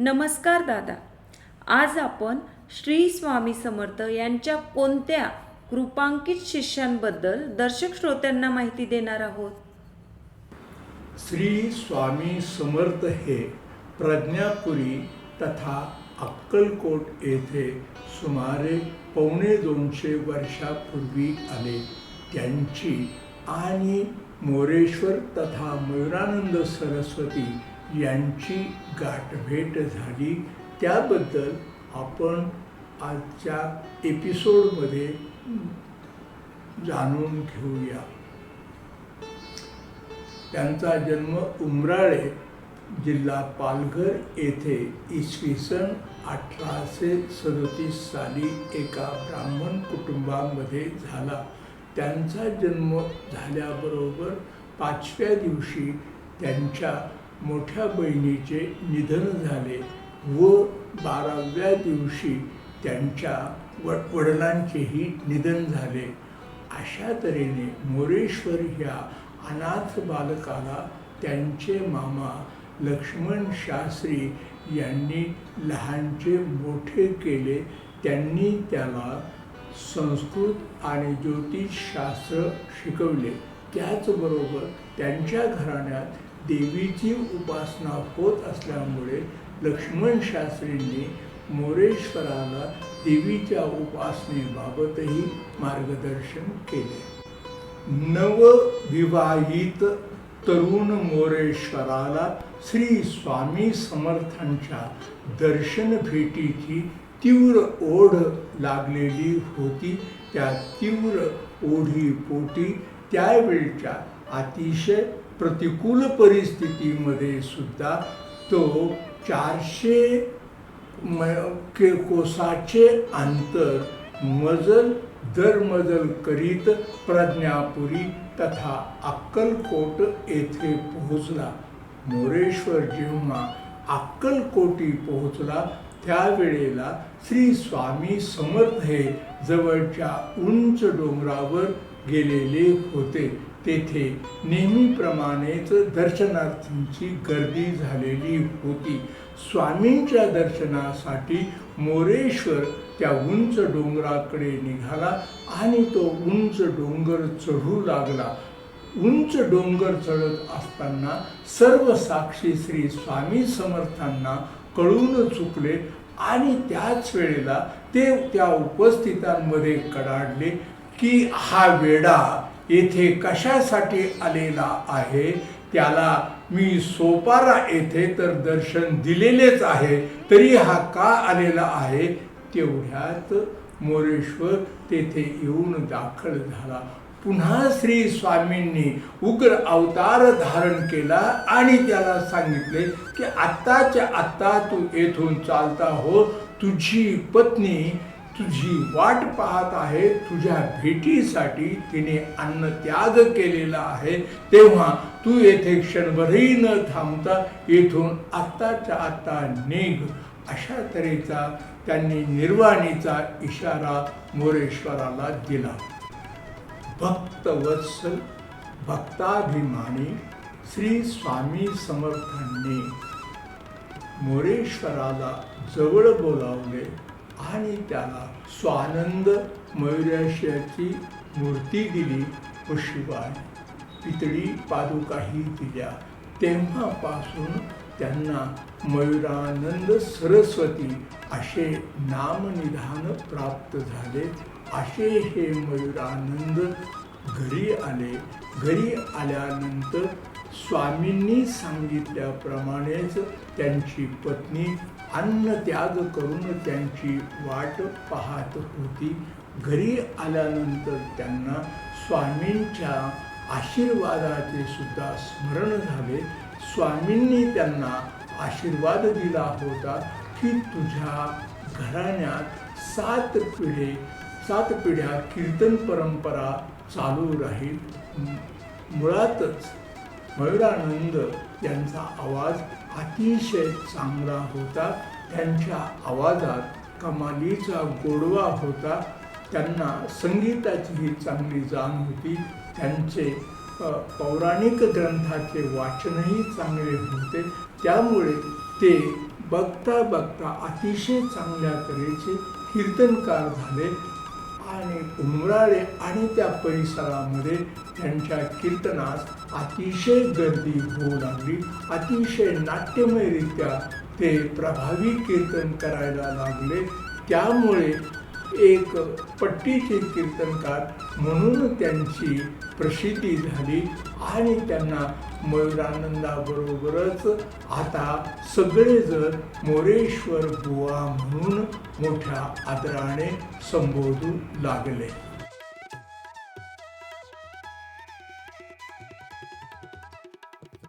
नमस्कार दादा. आज आपण श्री स्वामी समर्थ यांच्या कोणत्या कृपांकित शिष्यांबद्दल दर्शक श्रोत्यांना माहिती देणार आहोत? श्री स्वामी समर्थ हे प्रज्ञापुरी तथा अक्कलकोट येथे सुमारे पावणे दोनशे वर्षापूर्वी आले. त्यांची आणि मोरेश्वर तथा मयुरानंद सरस्वती यांची गाठभेट झाली. त्याबद्दल आपण आजच्या एपिसोडमध्ये जाणून घेऊया. त्यांचा जन्म उमराळे जिल्हा पालघर येथे इसवी सन अठराशे सदतीस साली एका ब्राह्मण कुटुंबामध्ये झाला. त्यांचा जन्म झाल्याबरोबर पाचव्या दिवशी त्यांच्या मोठ्या बहिणीचे निधन झाले व बाराव्या दिवशी त्यांच्या व वडिलांचेही निधन झाले. अशा तऱ्हेने मोरेश्वर ह्या अनाथ बालकाला त्यांचे मामा लक्ष्मण शास्त्री यांनी लहानचे मोठे केले. त्यांनी त्याला संस्कृत आणि ज्योतिषशास्त्र शिकवले. त्याचबरोबर त्यांच्या घराण्यात देवीची उपासना होत असल्यामुळे लक्ष्मण शास्त्रींनी मोरेश्वराला देवीच्या उपासनेबाबतही मार्गदर्शन केले. नवविवाहित तरुण मोरेश्वराला श्री स्वामी समर्थांच्या दर्शन भेटीची तीव्र ओढ लागलेली होती. त्या तीव्र ओढीपोटी त्यावेळच्या अतिशय प्रतिकूल परिस्थितीमध्ये सुद्धा तो चारशे म के कोसाचे अंतर मजल दरमजल करीत प्रज्ञापुरी तथा अक्कलकोट येथे पोहोचला. मोरेश्वर जेव्हा अक्कलकोटी पोहोचला त्यावेळेला श्री स्वामी समर्थ हे जवळच्या उंच डोंगरावर गेलेले होते. तेथे नेहमीप्रमाणेच दर्शनार्थींची गर्दी झालेली होती. स्वामींच्या दर्शनासाठी मोरेश्वर त्या उंच डोंगराकडे निघाला आणि तो उंच डोंगर चढू लागला. उंच डोंगर चढत असताना सर्व साक्षी श्री स्वामी समर्थांना कळून चुकले आणि त्याच वेळेला ते त्या उपस्थितांमध्ये कडाडले. की हा वेडा येथे कशासाठी आलेला आहे त्याला मी सोपारा येथे तर दर्शन दिलेलेच आहे तरी हा का आलेला आहे? तेवढ्यात मोरेश्वर तेथे येऊन दाखल झाला. पुन्हा श्री स्वामींनी उग्र अवतार धारण केला आणि त्याला सांगितले की आत्ताच्या आत्ता तू येथून चालता हो तुझी पत्नी तुझी वाट पाहत आहे तुझ्या भेटीसाठी तिने अन्न त्याग केलेला आहे. तेव्हा तू येथे क्षणभरही न थांबता येथून आत्ताच्या आत्ता निघ. अशा तऱ्हेचा त्यांनी निर्वाणीचा इशारा मोरेश्वराला दिला. भक्तवत्सल भक्ताभिमानी श्री स्वामी समर्थांनी मोरेश्वराला जवळ बोलावले. आणि त्याला स्वानंद मयुराशयाची मूर्ती दिली व शिवाय पितळी पादुकाही दिल्या. तेव्हापासून त्यांना मयुरानंद सरस्वती असे नामनिधान प्राप्त झाले. असे हे मयुरानंद घरी आले. घरी आल्यानंतर स्वामींनी सांगितल्याप्रमाणेच त्यांची पत्नी अन्नत्याग करून त्यांची वाट पाहत होती. घरी आल्यानंतर त्यांना स्वामींच्या आशीर्वादाचे सुद्धा स्मरण झाले. स्वामींनी त्यांना आशीर्वाद दिला होता की तुझ्या घराण्यात सात पिढे सात पिढ्या कीर्तन परंपरा चालू राहील. मुळातच मयुरानंद यांचा आवाज अतिशय चांगला होता. त्यांच्या आवाजात कमालीचा गोडवा होता. त्यांना संगीताचीही चांगली जाण होती. त्यांचे पौराणिक ग्रंथाचे वाचनही चांगले होते. त्यामुळे ते बघता बघता अतिशय चांगल्या तऱ्हेचे कीर्तनकार झाले. आणि उमराळे आणि त्या परिसरामध्ये त्यांच्या कीर्तनास अतिशय गर्दी होऊ लागली. अतिशय नाट्यमयरित्या ते प्रभावी कीर्तन करायला लागले. त्यामुळे एक पट्टीचे कीर्तनकार म्हणून त्यांची प्रसिद्धी झाली आणि त्यांना मयुरानंदाबरोबरच आता सगळेजण मोरेश्वर बुवा म्हणून मोठ्या आदराने संबोधू लागले.